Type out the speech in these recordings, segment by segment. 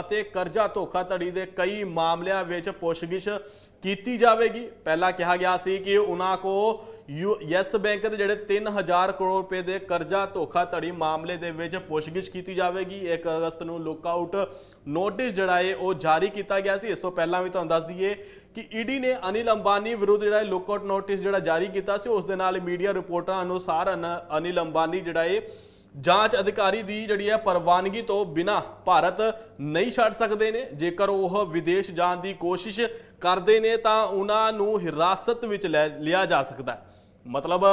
ਅਤੇ ਕਰਜ਼ਾ ਧੋਖਾਧੜੀ ਦੇ ਕਈ ਮਾਮਲਿਆਂ ਵਿੱਚ ਪੁੱਛਗਿੱਛ ਕੀਤੀ ਜਾਵੇਗੀ। ਪਹਿਲਾਂ ਕਿਹਾ ਗਿਆ ਸੀ ਕਿ ਉਹਨਾਂ ਕੋ ਯੈਸ ਬੈਂਕ ਦੇ ਜਿਹੜੇ 3000 ਕਰੋੜ ਰੁਪਏ ਦੇ ਕਰਜ਼ਾ ਧੋਖਾਧੜੀ ਮਾਮਲੇ ਦੇ ਵਿੱਚ ਪੁੱਛਗਿੱਛ ਕੀਤੀ ਜਾਵੇਗੀ। 1 ਅਗਸਤ ਨੂੰ ਲੁੱਕਆਊਟ ਨੋਟਿਸ ਜਿਹੜਾ ਹੈ, ਉਹ ਜਾਰੀ ਕੀਤਾ ਗਿਆ ਸੀ। ਇਸ ਤੋਂ ਪਹਿਲਾਂ ਵੀ ਤੁਹਾਨੂੰ ਦੱਸ ਦਈਏ ਕਿ ਈਡੀ ਨੇ ਅਨਿਲ ਅੰਬਾਨੀ ਵਿਰੁੱਧ ਜਿਹੜਾ ਲੁੱਕਆਊਟ ਨੋਟਿਸ ਜਿਹੜਾ ਜਾਰੀ ਕੀਤਾ ਸੀ। ਉਸ ਦੇ ਨਾਲ ਮੀਡੀਆ ਰਿਪੋਰਟਾਂ ਅਨੁਸਾਰ ਅਨ- ਅਨਿਲ ਅੰਬਾਨੀ ਜਿਹੜਾ ਹੈ ਜਾਂਚ ਅਧਿਕਾਰੀ ਦੀ ਜਿਹੜੀ ਹੈ ਪ੍ਰਵਾਨਗੀ ਤੋਂ ਬਿਨਾ ਭਾਰਤ ਨਹੀਂ ਛੱਡ ਸਕਦੇ ਨੇ। ਜੇਕਰ ਉਹ ਵਿਦੇਸ਼ ਜਾਣ ਦੀ ਕੋਸ਼ਿਸ਼ ਕਰਦੇ ਨੇ, ਤਾਂ ਉਹਨਾਂ ਨੂੰ ਹਿਰਾਸਤ ਵਿੱਚ ਲੈ ਲਿਆ ਜਾ ਸਕਦਾ ਹੈ। ਮਤਲਬ,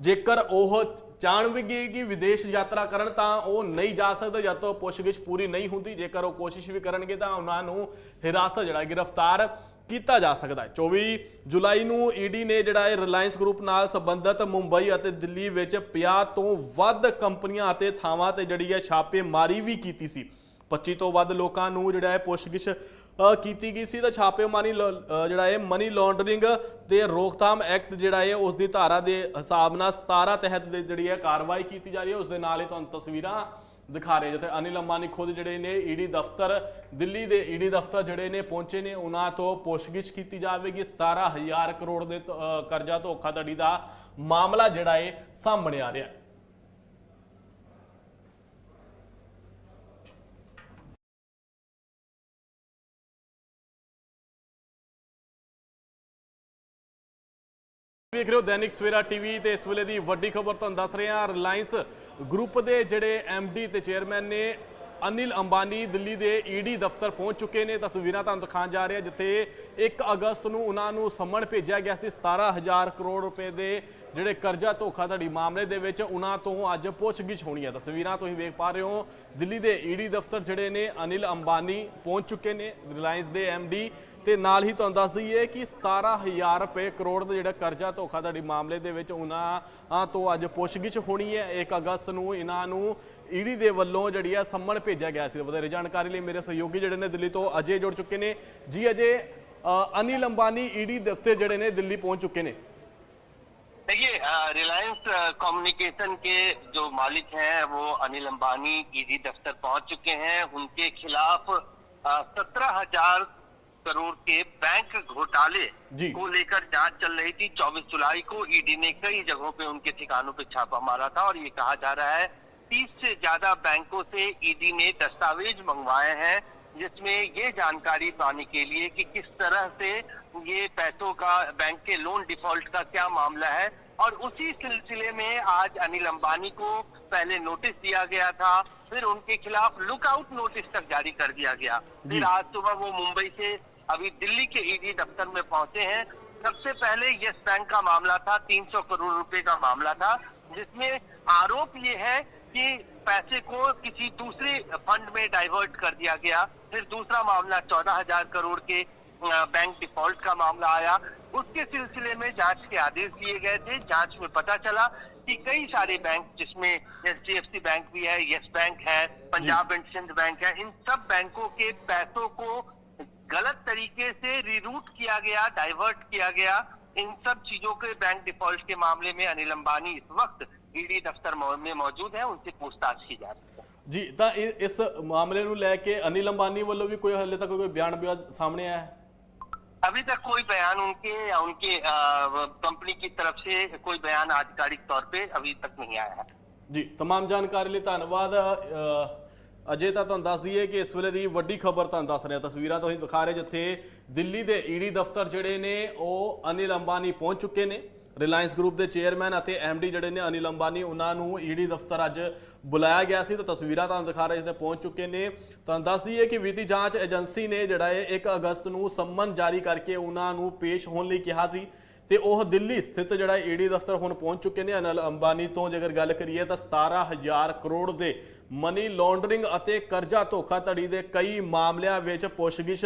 ਜੇਕਰ ਉਹ ਚਾਹਣਗੇ ਕਿ ਵਿਦੇਸ਼ ਯਾਤਰਾ ਕਰਨ, ਤਾਂ ਉਹ ਨਹੀਂ ਜਾ ਸਕਦੇ। ਜਦ ਤੱਕ ਪੁੱਛਗਿੱਛ ਪੂਰੀ ਨਹੀਂ ਹੁੰਦੀ। ਜੇਕਰ ਉਹ ਕੋਸ਼ਿਸ਼ ਵੀ ਕਰਨਗੇ, ਤਾਂ ਉਹਨਾਂ ਨੂੰ ਹਿਰਾਸਤ ਜਿਹੜਾ ਗ੍ਰਿਫਤਾਰ ਕੀਤਾ ਜਾ ਸਕਦਾ ਹੈ। 24 ਜੁਲਾਈ ਨੂੰ ਈਡੀ ਨੇ ਜਿਹੜਾ ਇਹ ਰਿਲਾਇੰਸ ਗਰੁੱਪ ਨਾਲ ਸੰਬੰਧਿਤ ਮੁੰਬਈ ਅਤੇ ਦਿੱਲੀ ਵਿੱਚ 50 ਤੋਂ ਵੱਧ ਕੰਪਨੀਆਂ ਅਤੇ ਥਾਵਾਂ ਤੇ ਜਿਹੜੀ ਹੈ ਛਾਪੇਮਾਰੀ ਵੀ ਕੀਤੀ ਸੀ। 25 ਤੋਂ ਵੱਧ ਲੋਕਾਂ ਨੂੰ ਜਿਹੜਾ ਹੈ ਪੁੱਛਗਿੱਛ ਕੀਤੀ ਗਈ ਸੀ ਤਾਂ ਛਾਪੇਮਾਰੀ ਲ- ਜਿਹੜਾ ਹੈ ਮਨੀ ਲਾਂਡਰਿੰਗ ਤੇ ਰੋਕਥਾਮ ਐਕਟ ਜਿਹੜਾ ਹੈ ਉਸ ਦੀ ਧਾਰਾ ਦੇ ਹਿਸਾਬ ਨਾਲ 17 ਤਹਿਤ ਜਿਹੜੀ ਹੈ ਕਾਰਵਾਈ ਕੀਤੀ ਜਾ ਰਹੀ ਹੈ। ਉਸ ਦੇ ਨਾਲ ਹੀ ਤੁਹਾਨੂੰ ਤਸਵੀਰਾਂ ਦਿਖਾ ਰਹੇ ਜਿੱਥੇ ਅਨਿਲ ਅੰਬਾਨੀ ਖੁਦ ਜਿਹੜੇ ਨੇ ਈਡੀ ਦਫ਼ਤਰ, ਦਿੱਲੀ ਦੇ ਈਡੀ ਦਫ਼ਤਰ ਜਿਹੜੇ ਨੇ ਪਹੁੰਚੇ ਨੇ, ਉਹਨਾਂ ਤੋਂ ਪੁੱਛਗਿੱਛ ਕੀਤੀ ਜਾਵੇਗੀ। 17000 ਕਰੋੜ ਦੇ ਕਰਜ਼ਾ ਧੋਖਾਧੜੀ ਦਾ ਮਾਮਲਾ ਜਿਹੜਾ ਹੈ ਸਾਹਮਣੇ ਆ ਰਿਹਾ ਹੈ। ਵੇਖ ਰਹੇ ਹੋ ਦੈਨਿਕ ਸਵੇਰਾ ਟੀਵੀ ਤੇ ਇਸ ਵੇਲੇ ਦੀ ਵੱਡੀ ਖਬਰ ਤੁਹਾਨੂੰ ਦੱਸ ਰਹੇ ਹਾਂ ਰਿਲਾਇੰਸ ਗਰੁੱਪ ਦੇ ਜਿਹੜੇ ਡੀ ਤੇ ਚੇਅਰਮੈਨ ਨੇ ਅਨਿਲ ਅੰਬਾਨੀ ਦਿੱਲੀ ਦੇ ਈਡੀ ਦਫ਼ਤਰ ਪਹੁੰਚ ਚੁੱਕੇ ਨੇ। ਤਸਵੀਰਾਂ ਤੁਹਾਨੂੰ ਦਿਖਾਉਣ ਜਾ ਰਿਹਾ ਜਿੱਥੇ 1 ਅਗਸਤ ਨੂੰ ਉਹਨਾਂ ਨੂੰ ਸਮਣ ਭੇਜਿਆ ਗਿਆ ਸੀ। 17000 ਕਰੋੜ ਰੁਪਏ ਦੇ ਜਿਹੜੇ ਕਰਜ਼ਾ ਧੋਖਾਧੜੀ ਮਾਮਲੇ ਦੇ ਵਿੱਚ ਉਹਨਾਂ ਤੋਂ ਅੱਜ ਪੁੱਛਗਿੱਛ ਹੋਣੀ ਹੈ। ਤਸਵੀਰਾਂ ਤੁਸੀਂ ਵੇਖ ਪਾ ਰਹੇ ਹੋ। ਦਿੱਲੀ ਦੇ ਈਡੀ ਦਫ਼ਤਰ ਜਿਹੜੇ ਨੇ ਅਨਿਲ ਅੰਬਾਨੀ ਪਹੁੰਚ ਚੁੱਕੇ ਨੇ। ਰਿਲਾਇੰਸ ਦੇ ਡੀ ਤੇ ਨਾਲ ਹੀ ਤੁਹਾਨੂੰ ਦੱਸ ਦਈਏ ਕਿ 17000 ਰੁਪਏ ਕਰੋੜ ਦਾ ਜਿਹੜਾ ਕਰਜ਼ਾ ਧੋਖਾਧੜੀ ਮਾਮਲੇ ਦੇ ਵਿੱਚ ਉਹਨਾਂ ਆ ਤੋਂ ਅੱਜ ਪੁੱਛਗਿੱਛ ਹੋਣੀ ਹੈ 1 ਅਗਸਤ ਨੂੰ ਇਹਨਾਂ ਨੂੰ ਈਡੀ ਦੇ ਵੱਲੋਂ ਜਿਹੜੀ ਆ ਸੰਮਣ ਭੇਜਿਆ ਗਿਆ ਸੀ ਵਧੇਰੇ ਜਾਣਕਾਰੀ ਲਈ ਮੇਰੇ ਸਹਿਯੋਗੀ ਜਿਹੜੇ ਨੇ ਦਿੱਲੀ ਤੋਂ ਅਜੇ ਜੁੜ ਚੁੱਕੇ ਨੇ ਜੀ ਅਜੇ ਅ, ਅਨਿਲ ਅੰਬਾਨੀ ਈਡੀ ਦਫ਼ਤਰ ਜਿਹੜੇ ਨੇ ਦਿੱਲੀ ਪਹੁੰਚ ਚੁੱਕੇ ਨੇ देखिए रिलायंस कम्युनिकेशन के जो मालिक हैं वो अनिल अंबानी ईडी दफ्तर पहुंच चुके हैं उनके खिलाफ सत्रह हजार करोड़ के बैंक घोटाले को लेकर जाँच चल रही थी। 24 जुलाई को ईडी ने कई जगहों पे उनके ठिकानों पे छापा मारा था और ये कहा जा रहा है 30 से ज़्यादा बैंकों से ईडी ने दस्तावेज़ मंगवाए हैं जिसमें ये जानकारी पाने के लिए कि किस तरह से ये पैसों का बैंक के लोन डिफ़ॉल्ट का क्या मामला है। और उसी सिलसिले में आज अनिल अंबानी को पहले नोटिस दिया गया था फिर उनके खिलाफ लुकआउट नोटिस तक जारी कर दिया गया। फिर आज सुबह वो मुंबई से अभी दिल्ली के ईडी दफ्तर में पहुँचे हैं। सबसे पहले यस बैंक का मामला था 300 करोड़ रुपए का मामला था जिसमें आरोप ये है कि पैसे को किसी दूसरे फंड में डाइवर्ट कर दिया गया। फिर दूसरा मामला चौदह हज़ार करोड़ के बैंक डिफ़ॉल्ट का मामला आया। उसके सिलसिले में जाँच के आदेश दिए गए थे। जाँच में पता चला कि कई सारे बैंक जिसमें एच डी बैंक भी है यस बैंक है पंजाब एंड सिंध बैंक है इन सब बैंकों के पैसों को गलत तरीके से रिरूट किया गया डाइवर्ट किया गया इन सब चीजों के बैंक डिफॉल्ट के मामले में अनिल अंबानी इस वक्त ईडी दफ्तर मौ- में मौजूद है उनसे पूछताछ की जा रही है ਜੀ ਤਾਂ ਇਹ- ਇਸ ਮਾਮਲੇ ਨੂੰ ਲੈ ਕੇ ਅਨਿਲ ਅੰਬਾਨੀ ਵੱਲੋਂ ਵੀ ਕੋਈ ਹਲੇ ਤੱਕ ਕੋਈ ਬਿਆਨ ਬਿਆਨ ਸਾਹਮਣੇ ਆਇਆ ਹੈ अभी तक कोई बयान उनके या उनके अ, कंपनी की तरफ से कोई बयान आधिकारिक तौर पे अभी तक नहीं आया है ਜੀ तमाम ਜਾਣਕਾਰੀ ਲਈ ਧੰਨਵਾਦ ਅ, ਅਜੇ ਤਾਂ ਤੁਹਾਨੂੰ ਦੱਸ ਦਈਏ ਕਿ ਇਸ ਵੇਲੇ ਦੀ ਵੱਡੀ ਖਬਰ ਤੁਹਾਨੂੰ ਦੱਸ ਰਿਹਾ। ਤਸਵੀਰਾਂ ਤੁਸੀਂ ਦਿਖਾ ਰਹੇ ਜਿੱਥੇ ਦਿੱਲੀ ਦੇ ਈਡੀ ਦਫ਼ਤਰ ਜਿਹੜੇ ਨੇ, ਉਹ ਅਨਿਲ ਅੰਬਾਨੀ ਪਹੁੰਚ ਚੁੱਕੇ ਨੇ। ਰਿਲਾਇੰਸ ਗਰੁੱਪ ਦੇ ਚੇਅਰਮੈਨ ਅਤੇ ਐਮਡੀ ਜਿਹੜੇ ਨੇ, ਅਨਿਲ ਅੰਬਾਨੀ, ਉਹਨਾਂ ਨੂੰ ਈਡੀ ਦਫ਼ਤਰ ਅੱਜ ਬੁਲਾਇਆ ਗਿਆ ਸੀ। ਤਾਂ ਤਸਵੀਰਾਂ ਤੁਹਾਨੂੰ ਦਿਖਾ ਰਹੇ ਜਿੱਥੇ ਪਹੁੰਚ ਚੁੱਕੇ ਨੇ। ਤੁਹਾਨੂੰ ਦੱਸ ਦਈਏ ਕਿ ਵਿੱਤੀ ਜਾਂਚ ਏਜੰਸੀ ਨੇ ਜਿਹੜਾ ਹੈ 1 ਅਗਸਤ ਨੂੰ ਸੰਮਨ ਜਾਰੀ ਕਰਕੇ ਉਹਨਾਂ ਨੂੰ ਪੇਸ਼ ਹੋਣ ਲਈ ਕਿਹਾ ਸੀ। ਤੇ ਉਹ ਦਿੱਲੀ ਸਥਿਤ ਜਿਹੜਾ ਈਡੀ ਦਫ਼ਤਰ ਹੁਣ ਪਹੁੰਚ ਚੁੱਕੇ ਨੇ। ਅਨਿਲ ਅੰਬਾਨੀ ਤੋਂ ਜੇਕਰ ਗੱਲ ਕਰੀਏ ਤਾਂ 17000 ਕਰੋੜ ਦੇ ਮਨੀ ਲਾਂਡਰਿੰਗ ਅਤੇ ਕਰਜ਼ਾ ਧੋਖਾਧੜੀ ਦੇ ਕਈ ਮਾਮਲਿਆਂ ਵਿੱਚ ਪੁੱਛਗਿੱਛ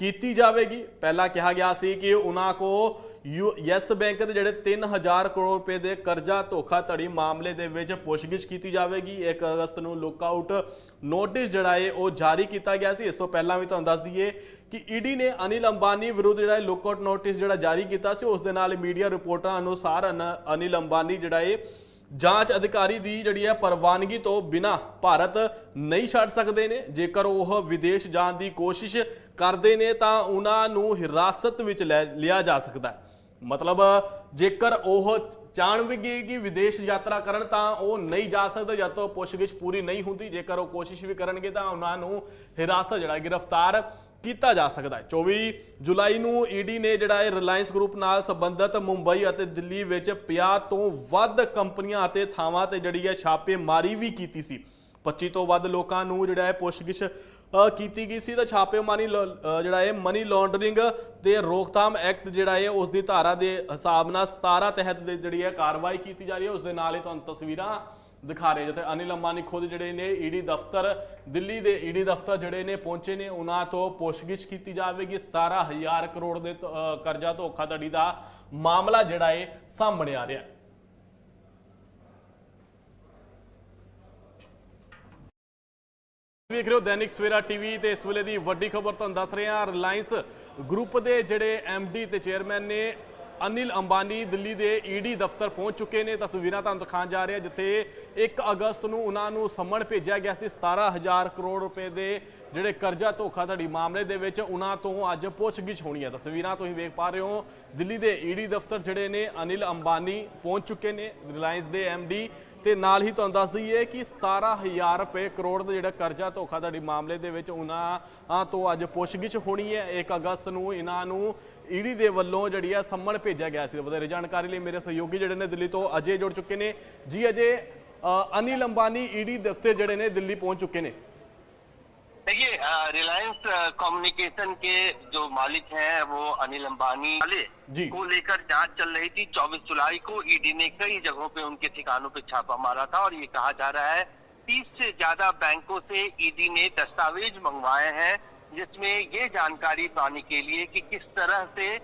ਕੀਤੀ ਜਾਵੇਗੀ। ਪਹਿਲਾਂ ਕਿਹਾ ਗਿਆ ਸੀ ਕਿ ਉਹਨਾਂ ਕੋ ਯੈਸ ਬੈਂਕ ਦੇ ਜਿਹੜੇ 3000 ਕਰੋੜ ਰੁਪਏ ਦੇ ਕਰਜ਼ਾ ਧੋਖਾਧੜੀ ਮਾਮਲੇ ਦੇ ਵਿੱਚ ਪੁੱਛਗਿੱਛ ਕੀਤੀ ਜਾਵੇਗੀ। 1 ਅਗਸਤ ਨੂੰ ਲੁੱਕਆਊਟ ਨੋਟਿਸ ਜਿਹੜਾ ਹੈ ਉਹ ਜਾਰੀ ਕੀਤਾ ਗਿਆ ਸੀ। ਇਸ ਤੋਂ ਪਹਿਲਾਂ ਵੀ ਤੁਹਾਨੂੰ ਦੱਸ ਦਈਏ ਕਿ ਈਡੀ ਨੇ ਅਨਿਲ ਅੰਬਾਨੀ ਵਿਰੁੱਧ ਜਿਹੜਾ ਲੁੱਕਆਊਟ ਨੋਟਿਸ ਜਿਹੜਾ ਜਾਰੀ ਕੀਤਾ ਸੀ, ਉਸ ਦੇ ਨਾਲ ਮੀਡੀਆ ਰਿਪੋਰਟਾਂ ਅਨੁਸਾਰ ਅਨ- ਅਨਿਲ ਅੰਬਾਨੀ ਜਿਹੜਾ ਹੈ ਜਾਂਚ ਅਧਿਕਾਰੀ ਦੀ ਜਿਹੜੀ ਹੈ ਪ੍ਰਵਾਨਗੀ ਤੋਂ ਬਿਨਾ ਭਾਰਤ ਨਹੀਂ ਛੱਡ ਸਕਦੇ ਨੇ। ਜੇਕਰ ਉਹ ਵਿਦੇਸ਼ ਜਾਣ ਦੀ ਕੋਸ਼ਿਸ਼ ਕਰਦੇ ਨੇ, ਤਾਂ ਉਹਨਾਂ ਨੂੰ ਹਿਰਾਸਤ ਵਿੱਚ ਲੈ ਲਿਆ ਜਾ ਸਕਦਾ ਹੈ। ਮਤਲਬ, ਜੇਕਰ ਉਹ ਜਾਣ ਵੀ ਗਏ ਕਿ ਵਿਦੇਸ਼ ਯਾਤਰਾ ਕਰਨ, ਤਾਂ ਉਹ ਨਹੀਂ ਜਾ ਸਕਦੇ ਜਦ ਤੱਕ ਪੁੱਛਗਿੱਛ ਪੂਰੀ ਨਹੀਂ ਹੁੰਦੀ। ਜੇਕਰ ਉਹ ਕੋਸ਼ਿਸ਼ ਵੀ ਕਰਨਗੇ, ਤਾਂ ਉਹਨਾਂ ਨੂੰ ਹਿਰਾਸਤ ਜਿਹੜਾ ਗ੍ਰਿਫਤਾਰ ਕੀਤਾ ਜਾ ਸਕਦਾ ਹੈ। 24 ਜੁਲਾਈ ਨੂੰ ਈਡੀ ਨੇ ਜਿਹੜਾ ਇਹ ਰਿਲਾਇੰਸ ਗਰੁੱਪ ਨਾਲ ਸੰਬੰਧਿਤ ਮੁੰਬਈ ਅਤੇ ਦਿੱਲੀ ਵਿੱਚ 50 ਤੋਂ ਵੱਧ ਕੰਪਨੀਆਂ ਅਤੇ ਥਾਵਾਂ ਤੇ ਜਿਹੜੀ ਹੈ ਛਾਪੇਮਾਰੀ ਵੀ ਕੀਤੀ ਸੀ। 25 ਤੋਂ ਵੱਧ ਲੋਕਾਂ ਨੂੰ ਜਿਹੜਾ ਹੈ ਪੁੱਛਗਿੱਛ ਕੀਤੀ ਗਈ ਸੀ। ਤਾਂ ਛਾਪੇਮਾਰੀ ਲ- ਜਿਹੜਾ ਹੈ ਮਨੀ ਲਾਂਡਰਿੰਗ ਤੇ ਰੋਕਥਾਮ ਐਕਟ ਜਿਹੜਾ ਹੈ ਉਸ ਦੀ ਧਾਰਾ ਦੇ ਹਿਸਾਬ ਨਾਲ 17 ਤਹਿਤ ਜਿਹੜੀ ਹੈ ਕਾਰਵਾਈ ਕੀਤੀ ਜਾ ਰਹੀ ਹੈ। ਉਸ ਦੇ ਨਾਲ ਹੀ ਤੁਹਾਨੂੰ ਤਸਵੀਰਾਂ ਦਿਖਾ ਰਹੇ ਜਿੱਥੇ ਅਨਿਲ ਅੰਬਾਨੀ ਖੁਦ ਜਿਹੜੇ ਨੇ ਈਡੀ ਦਫ਼ਤਰ, ਦਿੱਲੀ ਦੇ ਈਡੀ ਦਫ਼ਤਰ ਜਿਹੜੇ ਨੇ ਪਹੁੰਚੇ ਨੇ, ਉਹਨਾਂ ਤੋਂ ਪੁੱਛਗਿੱਛ ਕੀਤੀ ਜਾਵੇਗੀ। 17000 ਕਰੋੜ ਦੇ ਕਰਜ਼ਾ ਧੋਖਾਧੜੀ ਦਾ ਮਾਮਲਾ ਜਿਹੜਾ ਹੈ ਸਾਹਮਣੇ ਆ ਰਿਹਾ। ਵੇਖ ਰਹੇ ਹੋ ਦੈਨਿਕ ਸਵੇਰਾ ਟੀਵੀ ਤੇ ਇਸ ਵੇਲੇ ਦੀ ਵੱਡੀ ਖਬਰ ਤੁਹਾਨੂੰ ਦੱਸ ਰਹੇ ਹਾਂ। ਰਿਲਾਇੰਸ ਗਰੁੱਪ ਦੇ ਜਿਹੜੇ ਡੀ ਤੇ ਚੇਅਰਮੈਨ ਨੇ ਅਨਿਲ ਅੰਬਾਨੀ ਦਿੱਲੀ ਦੇ ਈਡੀ ਦਫ਼ਤਰ ਪਹੁੰਚ ਚੁੱਕੇ ਨੇ। ਤਸਵੀਰਾਂ ਤੁਹਾਨੂੰ ਦਿਖਾਉਣ ਜਾ ਰਹੇ ਹਾਂ, ਜਿੱਥੇ 1 ਅਗਸਤ ਨੂੰ ਉਹਨਾਂ ਨੂੰ ਸਮਣ ਭੇਜਿਆ ਗਿਆ ਸੀ। 17000 ਕਰੋੜ ਰੁਪਏ ਦੇ ਜਿਹੜੇ ਕਰਜ਼ਾ ਧੋਖਾਧੜੀ ਮਾਮਲੇ ਦੇ ਵਿੱਚ ਉਹਨਾਂ ਤੋਂ ਅੱਜ ਪੁੱਛਗਿੱਛ ਹੋਣੀ ਹੈ। ਤਸਵੀਰਾਂ ਤੁਸੀਂ ਵੇਖ ਪਾ ਰਹੇ ਹੋ, ਦਿੱਲੀ ਦੇ ਈਡੀ ਦਫ਼ਤਰ ਜਿਹੜੇ ਨੇ ਅਨਿਲ ਅੰਬਾਨੀ ਪਹੁੰਚ ਚੁੱਕੇ ਨੇ। ਰਿਲਾਇੰਸ ਦੇ ਡੀ ਤੇ ਨਾਲ ਹੀ ਤੁਹਾਨੂੰ ਦੱਸ ਦਈਏ ਕਿ 17000 ਰੁਪਏ ਕਰੋੜ ਦਾ ਜਿਹੜਾ ਕਰਜ਼ਾ ਧੋਖਾਧੜੀ ਮਾਮਲੇ ਦੇ ਵਿੱਚ ਉਹਨਾਂ ਤੋਂ ਅੱਜ ਪੁੱਛਗਿੱਛ ਹੋਣੀ ਹੈ। 1 ਅਗਸਤ ਨੂੰ ਇਹਨਾਂ ਨੂੰ ਈਡੀ ਦੇ ਵੱਲੋਂ ਜਿਹੜੀ ਆ ਸੰਮਣ ਭੇਜਿਆ ਗਿਆ ਸੀ। ਵਧੇਰੇ ਜਾਣਕਾਰੀ ਲਈ ਮੇਰੇ ਸਹਿਯੋਗੀ ਜਿਹੜੇ ਨੇ ਦਿੱਲੀ ਤੋਂ ਅਜੇ ਜੁੜ ਚੁੱਕੇ ਨੇ। ਜੀ ਅਜੇ ਅਨਿਲ ਅੰਬਾਨੀ ਈਡੀ ਦਫ਼ਤਰ ਜਿਹੜੇ ਨੇ ਦਿੱਲੀ ਪਹੁੰਚ ਚੁੱਕੇ ਨੇ। देखिए रिलायंस कम्युनिकेशन के जो मालिक हैं वो अनिल अंबानी वाले को लेकर जाँच चल रही थी। 24 जुलाई को ईडी ने कई जगहों पे उनके ठिकानों पे छापा मारा था और ये कहा जा रहा है 30 से ज़्यादा बैंकों से ईडी ने दस्तावेज़ मंगवाए हैं जिसमें ये जानकारी पाने के लिए कि किस तरह से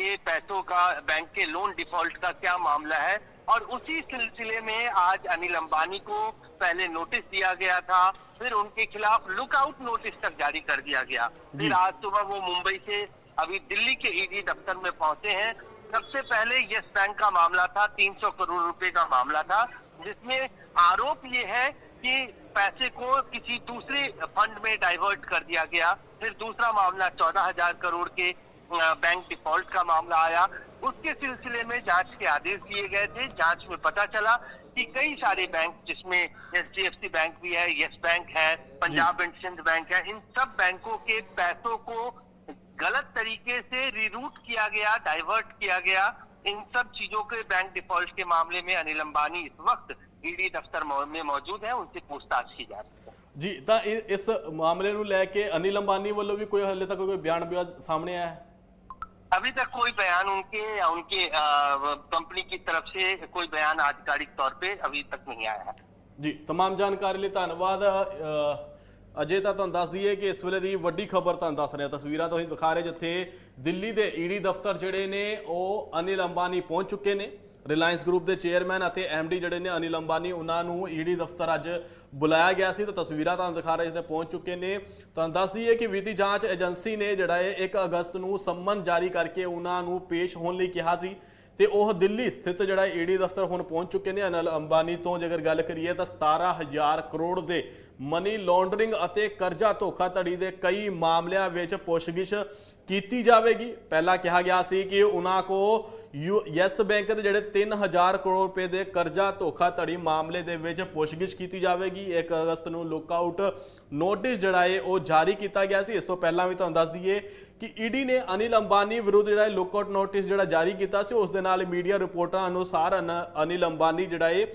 ये पैसों का बैंक के लोन डिफ़ॉल्ट का क्या मामला है। और उसी सिलसिले में आज अनिल अंबानी को पहले नोटिस दिया गया था फिर उनके खिलाफ लुकआउट नोटिस तक जारी कर दिया गया। फिर आज सुबह वो मुंबई से अभी दिल्ली के ईडी दफ्तर में पहुँचे हैं। सबसे पहले यस बैंक का मामला था 300 करोड़ रुपए का मामला था जिसमें आरोप ये है कि पैसे को किसी दूसरे फंड में डाइवर्ट कर दिया गया। फिर दूसरा मामला चौदह हज़ार करोड़ के बैंक डिफ़ॉल्ट का मामला आया। उसके सिलसिले में जाँच के आदेश दिए गए थे। जाँच में पता चला कि कई सारे बैंक जिसमें एच बैंक भी है यस बैंक है पंजाब एंड सिंध बैंक है इन सब बैंकों के पैसों को गलत तरीके से रिरूट किया गया डाइवर्ट किया गया इन सब चीजों के बैंक डिफॉल्ट के मामले में अनिल अंबानी इस वक्त ईडी दफ्तर मौ- में मौजूद है उनसे पूछताछ की जा रही है ਜੀ ਤਾਂ ਇਹ- ਇਸ ਮਾਮਲੇ ਨੂੰ ਲੈ ਕੇ ਅਨਿਲ ਅੰਬਾਨੀ ਵੱਲੋਂ ਵੀ ਕੋਈ ਹਲੇ ਤੱਕ ਕੋਈ ਬਿਆਨ ਬਿਆਨ ਸਾਹਮਣੇ ਆਇਆ ਹੈ अभी तक कोई बयान उनके या उनके अ, कंपनी की तरफ से कोई बयान आधिकारिक तौर पे अभी तक नहीं आया है ਜੀ तमाम ਜਾਣਕਾਰੀ ਲਈ ਧੰਨਵਾਦ ਅ, ਅਜੇ ਤਾਂ ਤੁਹਾਨੂੰ ਦੱਸ ਦਈਏ ਕਿ ਇਸ ਵੇਲੇ ਦੀ ਵੱਡੀ ਖਬਰ ਤੁਹਾਨੂੰ ਦੱਸ ਰਿਹਾ ਤਸਵੀਰਾਂ ਤੁਸੀਂ ਦਿਖਾ ਰਹੇ ਜਿੱਥੇ ਦਿੱਲੀ ਦੇ ਈਡੀ ਦਫ਼ਤਰ ਜਿਹੜੇ ਨੇ ਉਹ ਅਨਿਲ ਅੰਬਾਨੀ ਪਹੁੰਚ ਚੁੱਕੇ ਨੇ ਰਿਲਾਇੰਸ ਗਰੁੱਪ ਦੇ ਚੇਅਰਮੈਨ ਅਤੇ ਐਮਡੀ ਜਿਹੜੇ ਨੇ ਅਨਿਲ ਅੰਬਾਨੀ, ਉਹਨਾਂ ਨੂੰ ਈਡੀ ਦਫ਼ਤਰ ਅੱਜ ਬੁਲਾਇਆ ਗਿਆ ਸੀ ਤਾਂ ਤਸਵੀਰਾਂ ਤੁਹਾਨੂੰ ਦਿਖਾ ਰਹੇ ਜਿੱਥੇ ਪਹੁੰਚ ਚੁੱਕੇ ਨੇ। ਤੁਹਾਨੂੰ ਦੱਸ ਦਈਏ ਕਿ ਵਿੱਤੀ ਜਾਂਚ ਏਜੰਸੀ ਨੇ ਜਿਹੜਾ ਹੈ 1 ਅਗਸਤ ਨੂੰ ਸੰਮਨ ਜਾਰੀ ਕਰਕੇ ਉਹਨਾਂ ਨੂੰ ਪੇਸ਼ ਹੋਣ ਲਈ ਕਿਹਾ ਸੀ ਤੇ ਉਹ ਦਿੱਲੀ ਸਥਿਤ ਜਿਹੜਾ ਈਡੀ ਦਫ਼ਤਰ ਹੁਣ ਪਹੁੰਚ ਚੁੱਕੇ ਨੇ ਅਨਿਲ ਅੰਬਾਨੀ ਤੋਂ। ਜੇਕਰ ਗੱਲ ਕਰੀਏ ਤਾਂ 17000 ਕਰੋੜ ਦੇ ਮਨੀ ਲਾਂਡਰਿੰਗ ਅਤੇ ਕਰਜ਼ਾ ਧੋਖਾਧੜੀ ਦੇ ਕਈ ਮਾਮਲਿਆਂ ਵਿੱਚ ਪੁੱਛਗਿੱਛ ਕੀਤੀ ਜਾਵੇਗੀ। ਪਹਿਲਾਂ ਕਿਹਾ ਗਿਆ ਸੀ ਕਿ ਉਹਨਾਂ ਕੋ ਯੈਸ ਬੈਂਕ ਦੇ ਜਿਹੜੇ 3000 ਕਰੋੜ ਰੁਪਏ ਦੇ ਕਰਜ਼ਾ ਧੋਖਾਧੜੀ ਮਾਮਲੇ ਦੇ ਵਿੱਚ ਪੁੱਛਗਿੱਛ ਕੀਤੀ ਜਾਵੇਗੀ। 1 ਅਗਸਤ ਨੂੰ ਲੁੱਕਆਊਟ ਨੋਟਿਸ ਜਿਹੜਾ ਹੈ ਉਹ ਜਾਰੀ ਕੀਤਾ ਗਿਆ ਸੀ। ਇਸ ਤੋਂ ਪਹਿਲਾਂ ਵੀ ਤੁਹਾਨੂੰ ਦੱਸ ਦਈਏ ਕਿ ਈਡੀ ਨੇ ਅਨਿਲ ਅੰਬਾਨੀ ਵਿਰੁੱਧ ਜਿਹੜਾ ਲੁੱਕਆਊਟ ਨੋਟਿਸ ਜਿਹੜਾ ਜਾਰੀ ਕੀਤਾ ਸੀ, ਉਸ ਦੇ ਨਾਲ ਮੀਡੀਆ ਰਿਪੋਰਟਾਂ ਅਨੁਸਾਰ ਅਨ- ਅਨਿਲ ਅੰਬਾਨੀ ਜਿਹੜਾ ਹੈ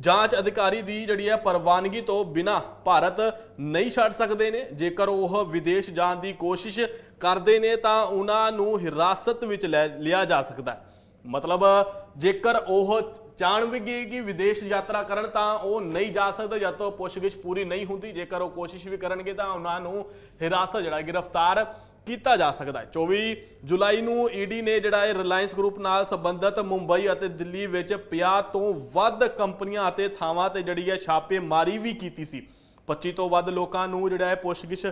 ਜਾਂਚ ਅਧਿਕਾਰੀ ਦੀ ਜਿਹੜੀ ਹੈ ਪ੍ਰਵਾਨਗੀ ਤੋਂ ਬਿਨਾ ਭਾਰਤ ਨਹੀਂ ਛੱਡ ਸਕਦੇ ਨੇ। ਜੇਕਰ ਉਹ ਵਿਦੇਸ਼ ਜਾਣ ਦੀ ਕੋਸ਼ਿਸ਼ ਕਰਦੇ ਨੇ ਤਾਂ ਉਹਨਾਂ ਨੂੰ ਹਿਰਾਸਤ ਵਿੱਚ ਲੈ, ਲਿਆ ਜਾ ਸਕਦਾ ਹੈ। ਮਤਲਬ ਜੇਕਰ ਉਹ ਚਾਣ ਵੀ ਗਏ ਕਿ ਵਿਦੇਸ਼ ਯਾਤਰਾ ਕਰਨ ਤਾਂ ਉਹ ਨਹੀਂ ਜਾ ਸਕਦੇ ਜਦ ਤੱਕ ਪੁੱਛਗਿੱਛ ਪੂਰੀ ਨਹੀਂ ਹੁੰਦੀ। ਜੇਕਰ ਉਹ ਕੋਸ਼ਿਸ਼ ਵੀ ਕਰਨਗੇ ਤਾਂ ਉਹਨਾਂ ਨੂੰ ਹਿਰਾਸਤ ਜਿਹੜਾ ਗ੍ਰਿਫਤਾਰ ਕੀਤਾ ਜਾ ਸਕਦਾ ਹੈ। 24 ਜੁਲਾਈ ਨੂੰ ਈਡੀ ਨੇ ਜਿਹੜਾ ਇਹ ਰਿਲਾਇੰਸ ਗਰੁੱਪ ਨਾਲ ਸੰਬੰਧਿਤ ਮੁੰਬਈ ਅਤੇ ਦਿੱਲੀ ਵਿੱਚ 50 ਤੋਂ ਵੱਧ ਕੰਪਨੀਆਂ ਅਤੇ ਥਾਵਾਂ ਤੇ ਜਿਹੜੀ ਹੈ ਛਾਪੇਮਾਰੀ ਵੀ ਕੀਤੀ ਸੀ। 25 ਤੋਂ ਵੱਧ ਲੋਕਾਂ ਨੂੰ ਜਿਹੜਾ ਹੈ ਪੁੱਛਗਿੱਛ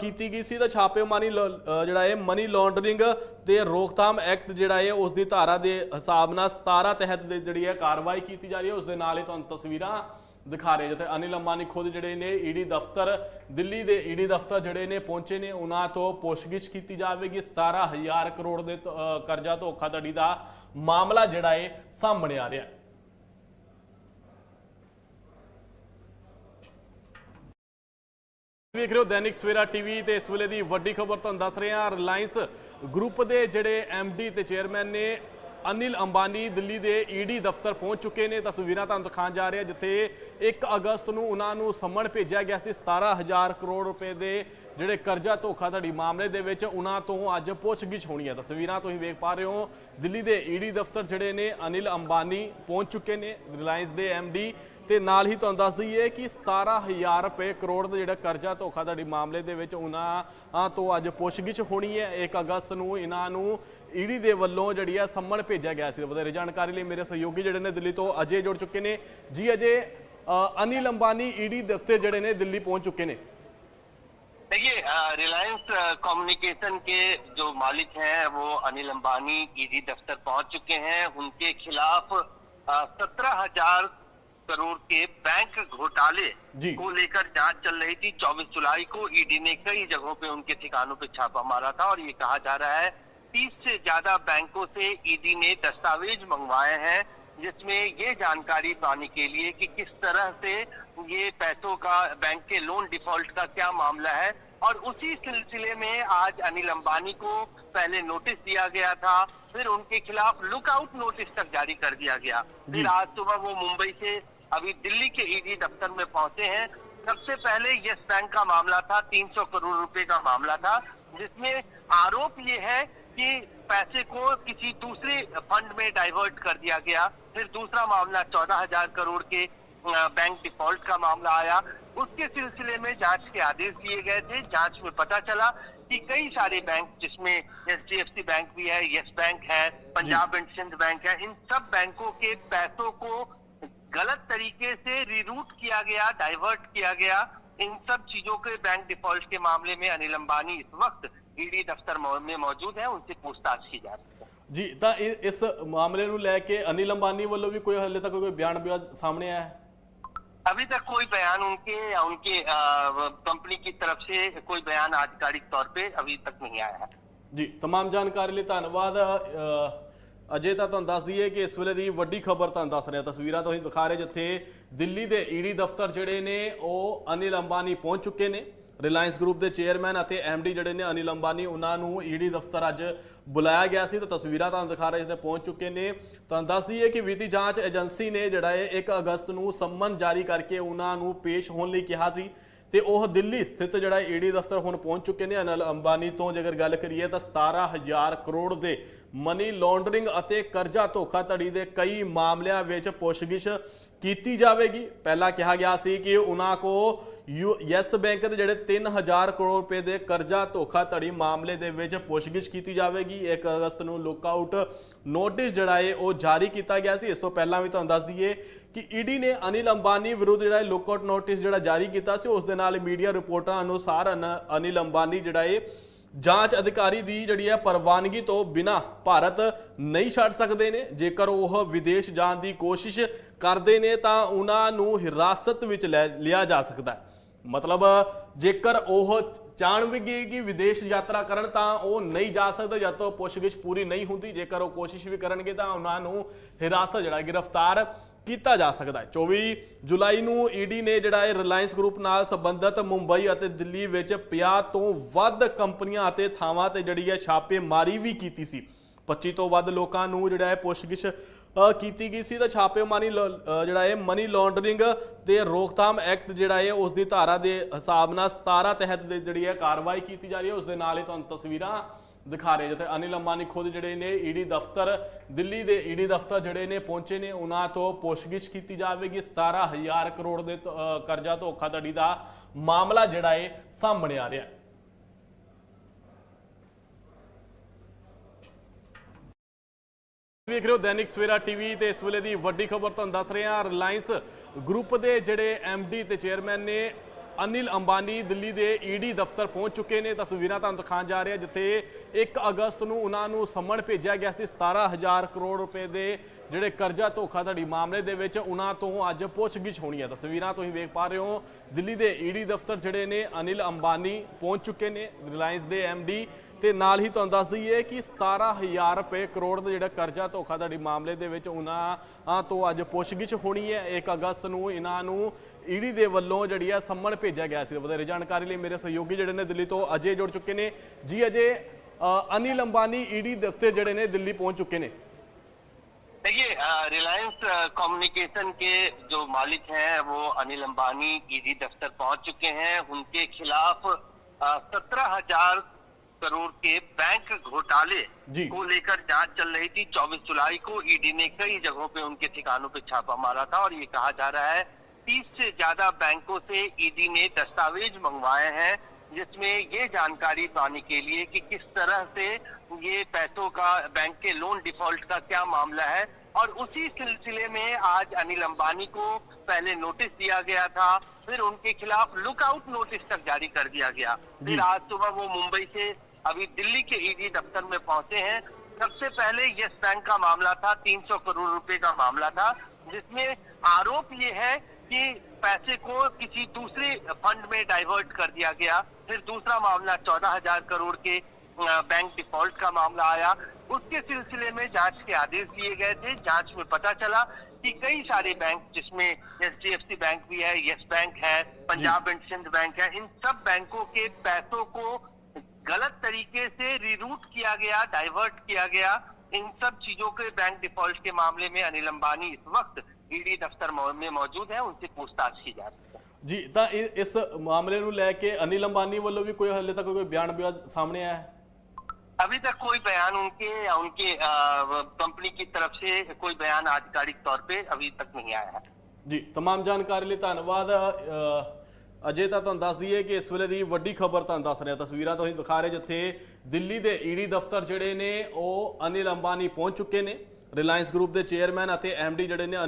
ਕੀਤੀ ਗਈ ਸੀ। ਤਾਂ ਛਾਪੇਮਾਰੀ ਲ- ਜਿਹੜਾ ਹੈ ਮਨੀ ਲਾਂਡਰਿੰਗ ਤੇ ਰੋਕਥਾਮ ਐਕਟ ਜਿਹੜਾ ਹੈ ਉਸ ਦੀ ਧਾਰਾ ਦੇ ਹਿਸਾਬ ਨਾਲ 17 ਤਹਿਤ ਦੇ ਜਿਹੜੀ ਹੈ ਕਾਰਵਾਈ ਕੀਤੀ ਜਾ ਰਹੀ ਹੈ। ਉਸ ਦੇ ਨਾਲ ਹੀ ਤੁਹਾਨੂੰ ਤਸਵੀਰਾਂ ਦਿਖਾ ਰਹੇ ਜਿੱਥੇ ਅਨਿਲ ਅੰਬਾਨੀ ਖੁਦ ਜਿਹੜੇ ਨੇ ਈਡੀ ਦਫ਼ਤਰ, ਦਿੱਲੀ ਦੇ ਈਡੀ ਦਫ਼ਤਰ ਜਿਹੜੇ ਨੇ ਪਹੁੰਚੇ ਨੇ। ਉਹਨਾਂ ਤੋਂ ਪੁੱਛਗਿੱਛ ਕੀਤੀ ਜਾਵੇਗੀ। 17000 ਕਰੋੜ ਦੇ ਕਰਜ਼ਾ ਧੋਖਾਧੜੀ ਦਾ ਮਾਮਲਾ ਜਿਹੜਾ ਹੈ ਸਾਹਮਣੇ ਆ ਰਿਹਾ ਹੈ। ਵੇਖ ਰਹੇ ਹੋ ਦੈਨਿਕ ਸਵੇਰਾ ਟੀਵੀ ਤੇ ਇਸ ਵੇਲੇ ਦੀ ਵੱਡੀ ਖਬਰ ਤੁਹਾਨੂੰ ਦੱਸ ਰਹੇ ਹਾਂ। ਰਿਲਾਇੰਸ ਗਰੁੱਪ ਦੇ ਜਿਹੜੇ ਡੀ ਤੇ ਚੇਅਰਮੈਨ ਨੇ ਅਨਿਲ ਅੰਬਾਨੀ ਦਿੱਲੀ ਦੇ ਈਡੀ ਦਫ਼ਤਰ ਪਹੁੰਚ ਚੁੱਕੇ ਨੇ। ਤਸਵੀਰਾਂ ਤੁਹਾਨੂੰ ਦਿਖਾਉਣ ਜਾ ਰਹੇ ਜਿੱਥੇ 1 ਅਗਸਤ ਨੂੰ ਉਹਨਾਂ ਨੂੰ ਸਮਣ ਭੇਜਿਆ ਗਿਆ ਸੀ। 17000 ਕਰੋੜ ਰੁਪਏ ਦੇ ਜਿਹੜੇ ਕਰਜ਼ਾ ਧੋਖਾਧੜੀ ਮਾਮਲੇ ਦੇ ਵਿੱਚ ਉਹਨਾਂ ਤੋਂ ਅੱਜ ਪੁੱਛਗਿੱਛ ਹੋਣੀ ਹੈ। ਤਸਵੀਰਾਂ ਤੁਸੀਂ ਵੇਖ ਪਾ ਰਹੇ ਹੋ। ਦਿੱਲੀ ਦੇ ਈਡੀ ਦਫ਼ਤਰ ਜਿਹੜੇ ਨੇ ਅਨਿਲ ਅੰਬਾਨੀ ਪਹੁੰਚ ਚੁੱਕੇ ਨੇ। ਰਿਲਾਇੰਸ ਦੇ ਡੀ ਤੇ ਨਾਲ ਹੀ ਤੁਹਾਨੂੰ ਦੱਸ ਦਈਏ ਕਿ 17000 ਰੁਪਏ ਕਰੋੜ ਦਾ ਜਿਹੜਾ ਕਰਜ਼ਾ ਧੋਖਾਧੜੀ ਮਾਮਲੇ ਦੇ ਵਿੱਚ ਉਹਨਾਂ ਤੋਂ ਅੱਜ ਪੁੱਛਗਿੱਛ ਹੋਣੀ ਹੈ 1 ਅਗਸਤ ਨੂੰ ਇਹਨਾਂ ਨੂੰ ਈਡੀ ਦੇ ਵੱਲੋਂ ਜਿਹੜੀ ਹੈ ਸੰਮਣ ਭੇਜਿਆ ਗਿਆ ਸੀ ਵਧੇਰੇ ਜਾਣਕਾਰੀ ਲਈ ਮੇਰੇ ਸਹਿਯੋਗੀ ਜਿਹੜੇ ਨੇ ਦਿੱਲੀ ਤੋਂ ਅਜੇ ਜੁੜ ਚੁੱਕੇ ਨੇ ਜੀ ਅਜੇ ਅ, ਅਨਿਲ ਅੰਬਾਨੀ ਈਡੀ ਦਫ਼ਤਰ ਜਿਹੜੇ ਨੇ ਦਿੱਲੀ ਪਹੁੰਚ ਚੁੱਕੇ ਨੇ देखिए रिलायंस कम्युनिकेशन के जो मालिक हैं वो अनिल अंबानी ईडी दफ्तर पहुंच चुके हैं उनके खिलाफ सत्रह हजार करोड़ के बैंक घोटाले को लेकर जाँच चल रही थी। 24 जुलाई को ईडी ने कई जगहों पे उनके ठिकानों पे छापा मारा था और ये कहा जा रहा है 30 से ज़्यादा बैंकों से ईडी ने दस्तावेज़ मंगवाए हैं जिसमें ये जानकारी पाने के लिए कि किस तरह से ये पैसों का बैंक के लोन डिफ़ॉल्ट का क्या मामला है। और उसी सिलसिले में आज अनिल अंबानी को पहले नोटिस दिया गया था फिर उनके खिलाफ लुकआउट नोटिस तक जारी कर दिया गया। फिर आज सुबह वो मुंबई से अभी दिल्ली के ईडी दफ्तर में पहुँचे हैं। सबसे पहले यस बैंक का मामला था 300 करोड़ रुपए का मामला था जिसमें आरोप ये है कि पैसे को किसी दूसरे फंड में डाइवर्ट कर दिया गया। फिर दूसरा मामला चौदह हज़ार करोड़ के बैंक डिफ़ॉल्ट का मामला आया। उसके सिलसिले में जाँच के आदेश दिए गए थे। जाँच में पता चला कि कई सारे बैंक जिसमें एच बैंक भी है यस बैंक है पंजाब एंड सिंध बैंक है इन सब बैंकों के पैसों को गलत तरीके से रिरूट किया गया डाइवर्ट किया गया इन सब चीजों के बैंक डिफॉल्ट के मामले में अनिल अंबानी इस वक्त ईडी दफ्तर मौ- में मौजूद है उनसे पूछताछ की जा रही है ਜੀ ਤਾਂ ਇਹ- ਇਸ ਮਾਮਲੇ ਨੂੰ ਲੈ ਕੇ ਅਨਿਲ ਅੰਬਾਨੀ ਵੱਲੋਂ ਵੀ ਕੋਈ ਹਲੇ ਤੱਕ ਕੋਈ ਬਿਆਨ ਬਿਆਨ ਸਾਹਮਣੇ ਆਇਆ ਹੈ अभी तक कोई बयान उनके या उनके अ, कंपनी की तरफ से कोई बयान आधिकारिक तौर पे अभी तक नहीं आया है ਜੀ तमाम ਜਾਣਕਾਰੀ ਲਈ ਧੰਨਵਾਦ ਅ, ਅਜੇ ਤਾਂ ਤੁਹਾਨੂੰ ਦੱਸ ਦਈਏ ਕਿ ਇਸ ਵੇਲੇ ਦੀ ਵੱਡੀ ਖਬਰ ਤੁਹਾਨੂੰ ਦੱਸ ਰਿਹਾ। ਤਸਵੀਰਾਂ ਤੁਸੀਂ ਦਿਖਾ ਰਹੇ ਜਿੱਥੇ ਦਿੱਲੀ ਦੇ ਈਡੀ ਦਫ਼ਤਰ ਜਿਹੜੇ ਨੇ, ਉਹ ਅਨਿਲ ਅੰਬਾਨੀ ਪਹੁੰਚ ਚੁੱਕੇ ਨੇ। ਰਿਲਾਇੰਸ ਗਰੁੱਪ ਦੇ ਚੇਅਰਮੈਨ ਅਤੇ ਐਮਡੀ ਜਿਹੜੇ ਨੇ, ਅਨਿਲ ਅੰਬਾਨੀ, ਉਹਨਾਂ ਨੂੰ ਈਡੀ ਦਫ਼ਤਰ ਅੱਜ ਬੁਲਾਇਆ ਗਿਆ ਸੀ ਤਾਂ ਤਸਵੀਰਾਂ ਤੁਹਾਨੂੰ ਦਿਖਾ ਰਹੇ ਜਿੱਥੇ ਪਹੁੰਚ ਚੁੱਕੇ ਨੇ। ਤੁਹਾਨੂੰ ਦੱਸ ਦਈਏ ਕਿ ਵਿੱਤੀ ਜਾਂਚ ਏਜੰਸੀ ਨੇ ਜਿਹੜਾ ਹੈ 1 ਅਗਸਤ ਨੂੰ ਸੰਮਨ ਜਾਰੀ ਕਰਕੇ ਉਹਨਾਂ ਨੂੰ ਪੇਸ਼ ਹੋਣ ਲਈ ਕਿਹਾ ਸੀ। ਤੇ ਉਹ ਦਿੱਲੀ ਸਥਿਤ ਜਿਹੜਾ ਈਡੀ ਦਫ਼ਤਰ ਹੁਣ ਪਹੁੰਚ ਚੁੱਕੇ ਨੇ। ਅਨਲ ਅੰਬਾਨੀ ਤੋਂ ਜੇਕਰ ਗੱਲ ਕਰੀਏ ਤਾਂ 17000 ਕਰੋੜ ਦੇ ਮਨੀ ਲਾਂਡਰਿੰਗ ਅਤੇ ਕਰਜ਼ਾ ਧੋਖਾਧੜੀ ਦੇ ਕਈ ਮਾਮਲਿਆਂ ਵਿੱਚ ਪੁੱਛਗਿੱਛ ਕੀਤੀ ਜਾਵੇਗੀ। ਪਹਿਲਾਂ ਕਿਹਾ ਗਿਆ ਸੀ ਕਿ ਉਹਨਾਂ ਕੋ ਯੈਸ ਬੈਂਕ ਦੇ ਜਿਹੜੇ 3000 ਕਰੋੜ ਰੁਪਏ ਦੇ ਕਰਜ਼ਾ ਧੋਖਾਧੜੀ ਮਾਮਲੇ ਦੇ ਵਿੱਚ ਪੁੱਛਗਿੱਛ ਕੀਤੀ ਜਾਵੇਗੀ। 1 ਅਗਸਤ ਨੂੰ ਲੁੱਕਆਊਟ ਨੋਟਿਸ ਜਿਹੜਾ ਹੈ ਉਹ ਜਾਰੀ ਕੀਤਾ ਗਿਆ ਸੀ। ਇਸ ਤੋਂ ਪਹਿਲਾਂ ਵੀ ਤੁਹਾਨੂੰ ਦੱਸ ਦਈਏ ਕਿ ਈਡੀ ਨੇ ਅਨਿਲ ਅੰਬਾਨੀ ਵਿਰੁੱਧ ਜਿਹੜਾ ਲੁੱਕਆਊਟ ਨੋਟਿਸ ਜਿਹੜਾ ਜਾਰੀ ਕੀਤਾ ਸੀ, ਉਸ ਦੇ ਨਾਲ ਮੀਡੀਆ ਰਿਪੋਰਟਾਂ ਅਨੁਸਾਰ ਅਨ- ਅਨਿਲ ਅੰਬਾਨੀ ਜਿਹੜਾ ਹੈ ਜਾਂਚ ਅਧਿਕਾਰੀ ਦੀ ਜਿਹੜੀ ਹੈ ਪ੍ਰਵਾਨਗੀ ਤੋਂ ਬਿਨਾ ਭਾਰਤ ਨਹੀਂ ਛੱਡ ਸਕਦੇ ਨੇ। ਜੇਕਰ ਉਹ ਵਿਦੇਸ਼ ਜਾਣ ਦੀ ਕੋਸ਼ਿਸ਼ ਕਰਦੇ ਨੇ ਤਾਂ ਉਹਨਾਂ ਨੂੰ ਹਿਰਾਸਤ ਵਿੱਚ ਲੈ ਲਿਆ ਜਾ ਸਕਦਾ ਮਤਲਬ, ਜੇਕਰ ਉਹ ਜਾਣ ਚਾਹਣਗੇ ਕਿ ਵਿਦੇਸ਼ ਯਾਤਰਾ ਕਰਨ ਤਾਂ ਉਹ ਨਹੀਂ ਜਾ ਸਕਦੇ ਜਦ ਤੱਕ ਪੁੱਛਗਿੱਛ ਪੂਰੀ ਨਹੀਂ ਹੁੰਦੀ। ਜੇਕਰ ਉਹ ਕੋਸ਼ਿਸ਼ ਵੀ ਕਰਨਗੇ ਤਾਂ ਉਹਨਾਂ ਨੂੰ ਹਿਰਾਸਤ ਜਿਹੜਾ ਗ੍ਰਿਫਤਾਰ ਕੀਤਾ ਜਾ ਸਕਦਾ ਹੈ। 24 ਜੁਲਾਈ ਨੂੰ ਈਡੀ ਨੇ ਜਿਹੜਾ ਇਹ ਰਿਲਾਇੰਸ ਗਰੁੱਪ ਨਾਲ ਸੰਬੰਧਿਤ ਮੁੰਬਈ ਅਤੇ ਦਿੱਲੀ ਵਿੱਚ 50 ਤੋਂ ਵੱਧ ਕੰਪਨੀਆਂ ਅਤੇ ਥਾਵਾਂ ਤੇ ਜਿਹੜੀ ਹੈ ਛਾਪੇਮਾਰੀ ਵੀ ਕੀਤੀ ਸੀ। 25 ਤੋਂ ਵੱਧ ਲੋਕਾਂ ਨੂੰ ਜਿਹੜਾ ਹੈ ਪੁੱਛਗਿੱਛ ਕੀਤੀ ਗਈ ਸੀ ਤਾਂ ਛਾਪੇਮਾਰੀ ਲ- ਜਿਹੜਾ ਹੈ ਮਨੀ ਲਾਂਡਰਿੰਗ ਤੇ ਰੋਕਥਾਮ ਐਕਟ ਜਿਹੜਾ ਹੈ ਉਸ ਦੀ ਧਾਰਾ ਦੇ ਹਿਸਾਬ ਨਾਲ 17 ਤਹਿਤ ਦੇ ਜਿਹੜੀ ਹੈ ਕਾਰਵਾਈ ਕੀਤੀ ਜਾ ਰਹੀ ਹੈ, ਉਸ ਦੇ ਨਾਲ ਹੀ ਤੁਹਾਨੂੰ ਤਸਵੀਰਾਂ ਦਿਖਾ ਰਹੇ ਜਿੱਥੇ ਅਨਿਲ ਅੰਬਾਨੀ ਖੁਦ ਜਿਹੜੇ ਨੇ ਈਡੀ ਦਫ਼ਤਰ, ਦਿੱਲੀ ਦੇ ਈਡੀ ਦਫ਼ਤਰ ਜਿਹੜੇ ਨੇ ਪਹੁੰਚੇ ਨੇ, ਉਹਨਾਂ ਤੋਂ ਪੁੱਛਗਿੱਛ ਕੀਤੀ ਜਾਵੇਗੀ। 17000 ਕਰੋੜ ਦੇ ਕਰਜ਼ਾ ਧੋਖਾਧੜੀ ਦਾ ਮਾਮਲਾ ਜਿਹੜਾ ਹੈ ਸਾਹਮਣੇ ਆ ਰਿਹਾ ਹੈ। ਵੇਖ ਰਹੇ ਹੋ ਦੈਨਿਕ ਸਵੇਰਾ ਟੀਵੀ ਤੇ ਇਸ ਵੇਲੇ ਦੀ ਵੱਡੀ ਖਬਰ ਤੁਹਾਨੂੰ ਦੱਸ ਰਹੇ ਹਾਂ। ਰਿਲਾਇੰਸ ਗਰੁੱਪ ਦੇ ਜਿਹੜੇ ਡੀ ਤੇ ਚੇਅਰਮੈਨ ਨੇ ਅਨਿਲ ਅੰਬਾਨੀ ਦਿੱਲੀ ਦੇ ਈਡੀ ਦਫ਼ਤਰ ਪਹੁੰਚ ਚੁੱਕੇ ਨੇ। ਤਸਵੀਰਾਂ ਤੁਹਾਨੂੰ ਦਿਖਾਉਣ ਜਾ ਰਿਹਾ ਜਿੱਥੇ 1 ਅਗਸਤ ਨੂੰ ਉਹਨਾਂ ਨੂੰ ਸੰਮਣ ਭੇਜਿਆ ਗਿਆ ਸੀ। 17000 ਕਰੋੜ ਰੁਪਏ ਦੇ ਜਿਹੜੇ ਕਰਜ਼ਾ ਧੋਖਾਧੜੀ ਮਾਮਲੇ ਦੇ ਵਿੱਚ ਉਹਨਾਂ ਤੋਂ ਅੱਜ ਪੁੱਛਗਿੱਛ ਹੋਣੀ ਹੈ। ਤਸਵੀਰਾਂ ਤੁਸੀਂ ਵੇਖ ਪਾ ਰਹੇ ਹੋ। ਦਿੱਲੀ ਦੇ ਈਡੀ ਦਫ਼ਤਰ ਜਿਹੜੇ ਨੇ ਅਨਿਲ ਅੰਬਾਨੀ ਪਹੁੰਚ ਚੁੱਕੇ ਨੇ ਰਿਲਾਇੰਸ ਦੇ ਡੀ। ਤੇ ਨਾਲ ਹੀ ਤੁਹਾਨੂੰ ਦੱਸ ਦਈਏ ਕਿ 17000 ਰੁਪਏ ਕਰੋੜ ਦਾ ਜਿਹੜਾ ਕਰਜ਼ਾ ਧੋਖਾਧੜੀ ਮਾਮਲੇ ਦੇ ਵਿੱਚ ਉਹਨਾਂ ਤੋਂ ਅੱਜ ਪੁੱਛਗਿੱਛ ਹੋਣੀ ਹੈ। 1 ਅਗਸਤ ਨੂੰ ਇਹਨਾਂ ਨੂੰ ਈਡੀ ਦੇ ਵੱਲੋਂ ਜਿਹੜੀ ਆ ਸੰਮਣ ਭੇਜਿਆ ਗਿਆ ਸੀ। ਵਧੇਰੇ ਜਾਣਕਾਰੀ ਲਈ ਮੇਰੇ ਸਹਿਯੋਗੀ ਜਿਹੜੇ ਨੇ ਦਿੱਲੀ ਤੋਂ ਅਜੇ ਜੁੜ ਚੁੱਕੇ ਨੇ। ਜੀ ਅਜੇ ਅਨਿਲ ਅੰਬਾਨੀ ਈਡੀ ਦਫ਼ਤਰ ਜਿਹੜੇ ਨੇ ਦਿੱਲੀ ਪਹੁੰਚ ਚੁੱਕੇ ਨੇ। देखिए रिलायंस कम्युनिकेशन के जो मालिक हैं वो अनिल अंबानी ईडी दफ्तर पहुँच चुके हैं। उनके खिलाफ सत्रह हज़ार करोड़ के बैंक घोटाले को लेकर जाँच चल रही थी। 24 जुलाई को ईडी ने कई जगहों पे उनके ठिकानों पे छापा मारा था और ये कहा जा रहा है 30 से ज़्यादा बैंकों से ईडी ने दस्तावेज़ मंगवाए हैं। जिसमें ये जानकारी पाने के लिए कि किस तरह से ये पैसों का बैंक के लोन डिफ़ॉल्ट का क्या मामला है। और उसी सिलसिले में आज अनिल अंबानी को पहले नोटिस दिया गया था फिर उनके खिलाफ लुकआउट नोटिस तक जारी कर दिया गया। फिर आज सुबह वो मुंबई से अभी दिल्ली के ईडी दफ्तर में पहुँचे हैं। सबसे पहले यस बैंक का मामला था 300 करोड़ रुपए का मामला था जिसमें आरोप ये है कि पैसे को किसी दूसरे फंड में डाइवर्ट कर दिया गया। फिर दूसरा मामला चौदह हज़ार करोड़ के बैंक डिफ़ॉल्ट का मामला आया। उसके सिलसिले में जाँच के आदेश दिए गए थे। जाँच में पता चला कि कई सारे बैंक जिसमें एच बैंक भी है यस बैंक है पंजाब एंड सिंध बैंक है इन सब बैंकों के पैसों को गलत तरीके से रिरूट किया गया डाइवर्ट किया गया। इन सब चीज़ों के बैंक डिफ़ॉल्ट के मामले में अनिल अंबानी इस वक्त ईडी दफ्तर में मौजूद है। उनसे पूछताछ की जा रही है। ਜੀ ਤਾਂ ਇਹ- ਇਸ ਮਾਮਲੇ ਨੂੰ ਲੈ ਕੇ ਅਨਿਲ ਅੰਬਾਨੀ ਵੱਲੋਂ ਵੀ ਕੋਈ ਹਲੇ ਤੱਕ ਕੋਈ ਬਿਆਨ ਬਿਆਨ ਸਾਹਮਣੇ ਆਇਆ ਹੈ अभी तक कोई बयान उनके या उनके अ, कंपनी की तरफ से कोई बयान आधिकारिक तौर पे अभी तक नहीं आया है ਜੀ तमाम ਜਾਣਕਾਰੀ ਲਈ ਧੰਨਵਾਦ ਅ, ਅਜੇ ਤਾਂ ਤੁਹਾਨੂੰ ਦੱਸ ਦਈਏ ਕਿ ਇਸ ਵੇਲੇ ਦੀ ਵੱਡੀ ਖਬਰ ਤੁਹਾਨੂੰ ਦੱਸ ਰਿਹਾ ਤਸਵੀਰਾਂ ਤੁਸੀਂ ਦਿਖਾ ਰਹੇ ਜਿੱਥੇ ਦਿੱਲੀ ਦੇ ਈਡੀ ਦਫ਼ਤਰ ਜਿਹੜੇ ਨੇ ਉਹ ਅਨਿਲ ਅੰਬਾਨੀ ਪਹੁੰਚ ਚੁੱਕੇ ਨੇ ਰਿਲਾਇੰਸ ਗਰੁੱਪ ਦੇ ਚੇਅਰਮੈਨ ਅਤੇ ਐਮਡੀ ਜਿਹੜੇ ਨੇ